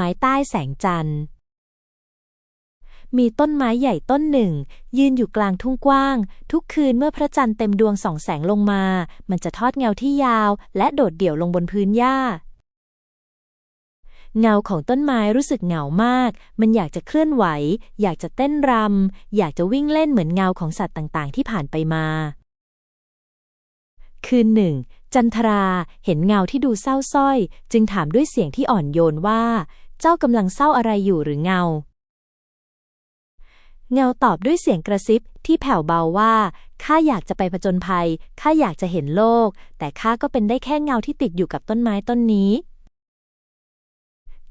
ไม้ใต้แสงจันทร์ มีต้นไม้ใหญ่ต้นหนึ่ง ยืนอยู่กลางทุ่งกว้าง ทุกคืนเมื่อพระจันทร์เต็มดวงส่องแสงลงมา มันจะทอดเงาที่ยาว และโดดเดี่ยวลงบนพื้นหญ้าเงาของต้นไม้รู้สึกเหงามาก มันอยากจะเคลื่อนไหว อยากจะเต้นรำ อยากจะวิ่งเล่นเหมือนเงาของสัตว์ต่างๆ ที่ผ่านไปมา คืนหนึ่ง จันทราเห็นเงาที่ดูเศร้าส้อย จึงถามด้วยเสียงที่อ่อนโยนว่า เจ้ากำลังเศร้าอะไรอยู่หรือเงา เงาตอบด้วยเสียงกระซิบที่แผ่วเบาว่า ข้าอยากจะไปผจญภัย ข้าอยากจะเห็นโลก แต่ข้าก็เป็นได้แค่เงาที่ติดอยู่กับต้นไม้ต้นนี้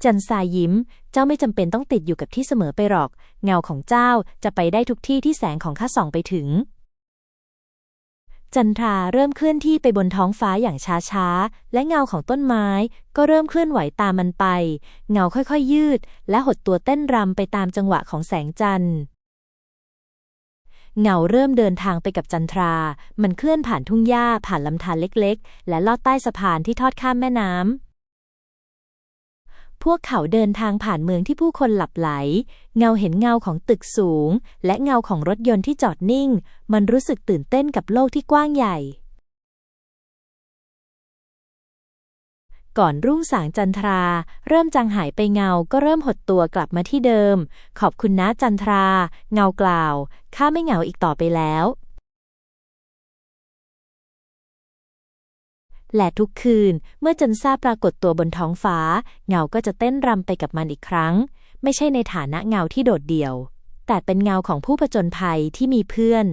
จันทรายยิ้ม เจ้าไม่จำเป็นต้องติดอยู่กับที่เสมอไปหรอก เงาของเจ้าจะไปได้ทุกที่ที่แสงของข้าส่องไปถึง จันทราเริ่มเคลื่อนที่ไปบนท้องฟ้าอย่างช้าๆ และเงาของต้นไม้ ก็เริ่มเคลื่อนไหวตามมันไป เงาค่อยๆยืด และหดตัวเต้นรำไปตามจังหวะของแสงจันทร์ เงาเริ่มเดินทางไปกับจันทรา มันเคลื่อนผ่านทุ่งหญ้าผ่านลำธารเล็กๆ และลอดใต้สะพานที่ทอดข้ามแม่น้ำ พวกเขาเดินทางผ่านเมืองที่ผู้คนหลับไหล เงาเห็นเงาของตึกสูง และเงาของรถยนต์ที่จอดนิ่ง มันรู้สึกตื่นเต้นกับโลกที่กว้างใหญ่ ก่อนรุ่งสางจันทรา เริ่มจางหายไปเงาก็เริ่มหดตัวกลับมาที่เดิม ขอบคุณนะจันทรา เงากล่าว ข้าไม่เหงาอีกต่อไปแล้ว และทุกคืนเมื่อจันซาปรากฏตัวบนท้องฟ้า เงาก็จะเต้นรำไปกับมันอีกครั้ง ไม่ใช่ในฐานะเงาที่โดดเดี่ยว แต่เป็นเงาของผู้ผจญภัยที่มีเพื่อน